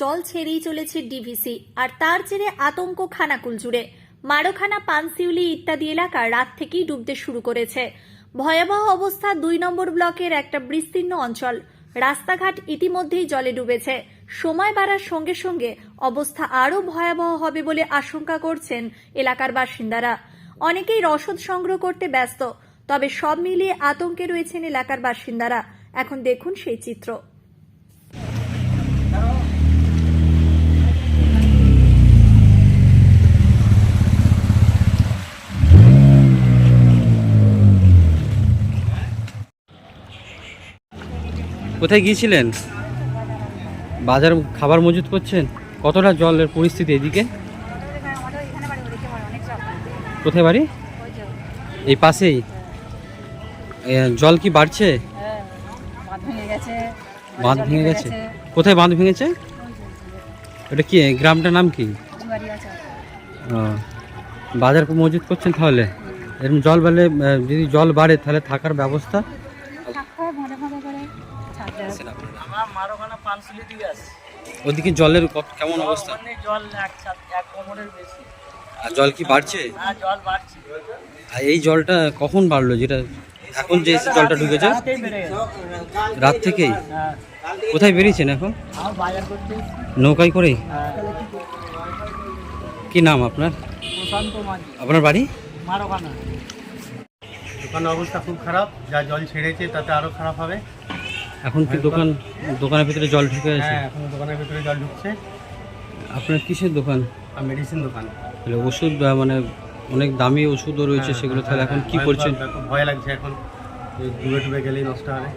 জল ছেড়েই চলেছে ডিভিসি আর তার জেরে আতঙ্ক খানাকুল জুড়ে। মারোখানা, পানসিউলি ইত্যাদি এলাকা রাত থেকেই ডুবতে শুরু করেছে। ভয়াবহ অবস্থা দুই নম্বর ব্লকের একটা বিস্তীর্ণ অঞ্চল। রাস্তাঘাট ইতিমধ্যেই জলে ডুবেছে। সময় বাড়ার সঙ্গে সঙ্গে অবস্থা আরও ভয়াবহ হবে বলে আশঙ্কা করছেন এলাকার বাসিন্দারা। অনেকেই রসদ সংগ্রহ করতে ব্যস্ত, তবে সব মিলিয়ে আতঙ্কে রয়েছেন এলাকার বাসিন্দারা। এখন দেখুন সেই চিত্র। কোথায় গিয়েছিলেন? বাজার খাবার মজুত করছেন? কতটা জলের পরিস্থিতি এদিকে? কোথায় বাড়ি? এই পাশেই? জল কি বাড়ছে? বাঁধ ভেঙে গেছে। কোথায় বাঁধ ভেঙেছে? এটা কি, গ্রামটার নাম কি? বাজার মজুত করছেন তাহলে? এরকম জল বাড়লে যদি জল বাড়ে তাহলে থাকার ব্যবস্থা? ওদিকে জলের কেমন অবস্থা? মানে জল এক কোমরের বেশি। আর জল কি বাড়ছে? হ্যাঁ জল বাড়ছে। আর এই জলটা কখন বাড়লো? যেটা এখন যে জলটা ঢুকেছে? রাত থেকেই? হ্যাঁ। কোথায় বেরিয়েছেন এখন। নৌকায় করেই হ্যাঁ। কি নাম আপনার? আপনার বাড়ি? মারোখানা। দোকানের অবস্থা খুব খারাপ। যা জল ছেড়েছে তাতে আরও খারাপ হবে। এখন কি দোকান দোকানের ভিতরে জল ঢুকে আছে? হ্যাঁ এখন দোকানের ভিতরে জল ঢুকছে। আপনার কিসের দোকান? মেডিসিন দোকান। তাহলে ওষুধ মানে অনেক দামি ওষুধও রয়েছে সেগুলো তাহলে এখন কি করছেন? ভয়- লাগছে এখন। ডুবে ডুবে গেলেই নষ্ট হবে।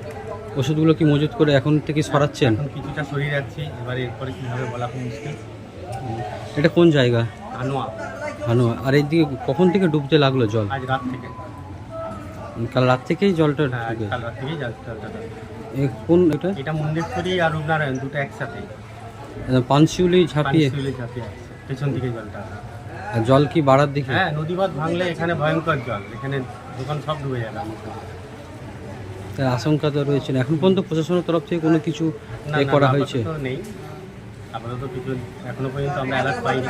ওষুধগুলো কি মজুত করে এখন থেকে সরাচ্ছেন? এখন কিছুটা সরিয়ে যাচ্ছি এবার এরপরে কী হবে বলা খুব মুশকিল। এটা কোন জায়গা? আনোয়া ভানু আর এইদিকে কখন থেকে ডুবতে লাগল জল? আজ রাত থেকে। কাল রাত থেকেই জলটা হ্যাঁ ঢুকে। কাল রাত থেকেই জল জলটা ঢুকে। এ কোন এটা? এটা মুন্ডেশ্বরী আর রূপনারায়ণ দুটো একসাথে। পানশিউলি ঝাঁপিয়ে। পানিশিউলে ঝাঁপিয়ে আসছে পেছন দিকে জলটা। আর জল কি বাড়ার দিকে? হ্যাঁ নদীবাদ ভাঙলে এখানে ভয়ঙ্কর জল এখানে দোকান সব ডুবে যাবে আমার তার আশঙ্কা তো রয়েছে। এখন পর্যন্ত প্রশাসনের তরফ থেকে কোনো কিছু না, এ না, করা হয়েছে? আপাতত নেই। আপাতত কিছু এখনও পর্যন্ত আমরা অ্যালার্ট পাইনি।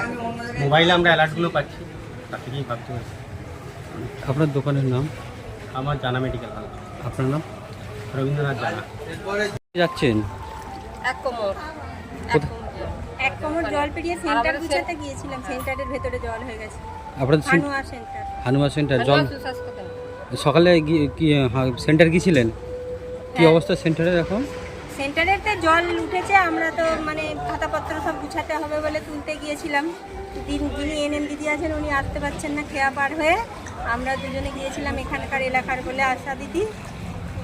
মোবাইলে আমরা অ্যালার্টগুলো পাচ্ছি তার থেকেই ভাবতে আপনার দোকানের নাম? আমার জানা মেডিকেল হল আপনার নাম? রবীন্দ্রনাথ জানা। যাচ্ছেন? এক কোমর। এক কোমর জল। পেরিয়ে সেন্টার গুছাতে গিয়েছিলাম সেন্টারের ভেতরে জল হয়ে গেছে। আপনাদের সেন- হানুয়া সেন্টার। হানুমা সেন্টার জল সকালে গিয়ে- কি সেন্টার গিয়েছিলেন? কি হ্যাঁ। অবস্থা সেন্টারের এখন? সেন্টারের তো জল উঠেছে আমরা তো মানে খাতাপত্র সব গুছাতে হবে বলে তুলতে গিয়েছিলাম। দিন যিনি এনএম দিদি আছেন উনি আসতে পারছেন না খেয়া পার হয়ে। আমরা দুজনে গিয়েছিলাম এখানকার এলাকার বলে আশা দিদি।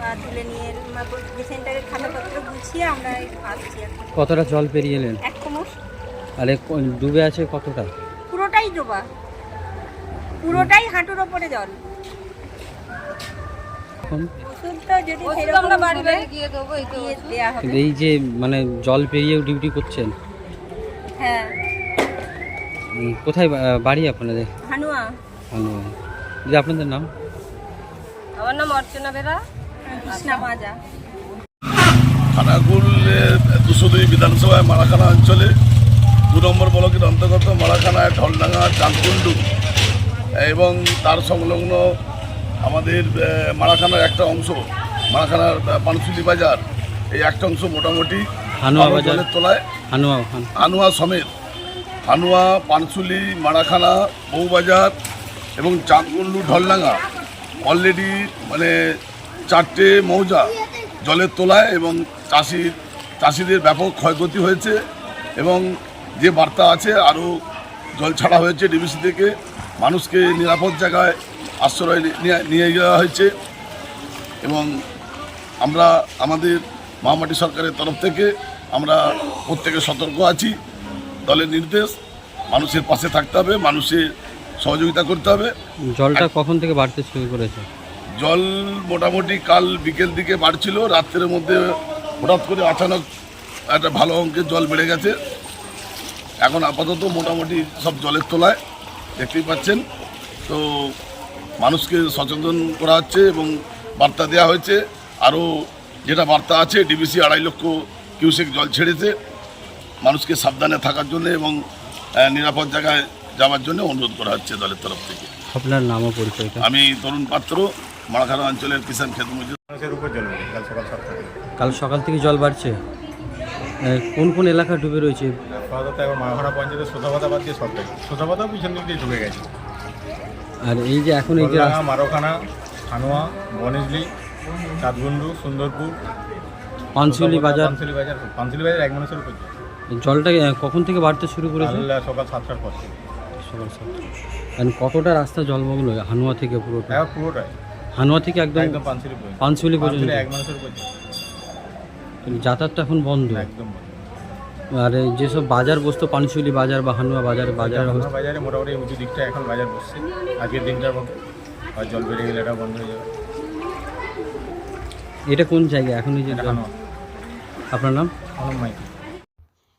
আর তুলে নিয়ে মা- সেন্টারের খাতাপত্র গুছিয়ে আমরা আসছি কতটা জল পেরিয়ে এলেন? এক কোমর। তাহলে ডুবে আছে কতটা? পুরোটাই ডোবা। পুরোটাই হাঁটুর ওপরে জল। এখন? ওষুধ তো যদি সেরকম আমরা বাড়ি হবে, বাড়ি গিয়ে দেবো এই যে মানে জল পেরিয়েও ডিউটি করছেন। হ্যাঁ। কোথায় বাড়ি আপনাদের? হানুয়া। হানুমা দিদি আপনাদের নাম? আমার নাম অর্চনা বেরা। কৃষ্ণা মাজা দুশো দুই বিধানসভায় মারাখানা অঞ্চলে দু নম্বর ব্লকের অন্তর্গত মারাখানা ঢলডাঙ্গা চাঁদকুন্ডু এবং তার সংলগ্ন আমাদের মারাখানার একটা অংশ মারাখানার পানসুলি বাজার এই একটা অংশ মোটামুটি জলের তলায়। হানুয়া সমেত। হানুয়া পানসুলি মারাখানা বউবাজার এবং চাঁদকুন্ডু ঢলডাঙ্গা অলরেডি মানে চারটে মৌজা জলের তোলায় এবং চাষি চাষিদের ব্যাপক ক্ষয়ক্ষতি হয়েছে এবং যে বার্তা আছে আরও জল ছাড়া হয়েছে ডিবিসি থেকে, মানুষকে নিরাপদ জায়গায় আশ্রয় নিয়ে যাওয়া হয়েছে এবং আমরা আমাদের মহামাটি সরকারের তরফ থেকে আমরা প্রত্যেকে সতর্ক আছি। দলের নির্দেশ, মানুষের পাশে থাকতে হবে, মানুষের সহযোগিতা করতে হবে। জলটা কখন থেকে বাড়তে শুরু করেছে? জল মোটামুটি কাল বিকেল দিকে বাড়ছিল রাত্রের মধ্যে হঠাৎ করে আচানক একটা ভালো অঙ্কের জল বেড়ে গেছে। এখন আপাতত মোটামুটি সব জলের তলায় দেখতেই পাচ্ছেন। তো মানুষকে সচেতন করা হচ্ছে এবং বার্তা দেওয়া হয়েছে। আরও যেটা বার্তা আছে ডিবিসি আড়াই লক্ষ কিউসেক জল ছেড়েছে। মানুষকে সাবধানে থাকার জন্য এবং নিরাপদ জায়গায় যাওয়ার জন্য অনুরোধ করা হচ্ছে দলের তরফ থেকে। আপনার নাম ও পরিচয়টা? আমি তরুণ পাত্র মারাখানা অঞ্চলের কিষাণ খেত মজুর। মানুষের উপর জল কাল সকাল সাতটা থেকে। কাল সকাল থেকে জল বাড়ছে। কোন কোন এলাকা ডুবে রয়েছে? এখন পঞ্চায়েতের বাদ দিয়ে সোধাবাতাও পিছন দিক দিয়ে ঢুকে গেছে। আর এই যে এখন এই যে মারোখানা খানোয়া বনেজলি চাঁদগুন্ডু সুন্দরপুর। পানশিউলি বাজার। পানশিলি বাজার পানশিলি বাজার এক মানুষের উপর। জলটা কখন থেকে বাড়তে শুরু করেছে? সকাল সাতটার পর থেকে। সকাল সাতটা কতটা রাস্তা জলমগ্ন? হানুয়া থেকে পুরোটা? হ্যাঁ পুরোটাই। হানুয়া থেকে একদম একদম পানশিলি পর্যন্ত। পর্যন্ত। এক মানুষের উপর যাতায়াতটা এখন বন্ধ। একদম আর যেসব বাজার বসতো পানশিউলি বাজার বা হানুয়া বাজার বাজার বাজারে মোটামুটি উঁচু দিকটা এখন বাজার বসছে। আজকের দিনটার মতো আর জল বেড়ে গেলে এটা বন্ধ হয়ে যাবে। এটা কোন জায়গা? এখন এই যে আপনার নাম? অনম মাইতি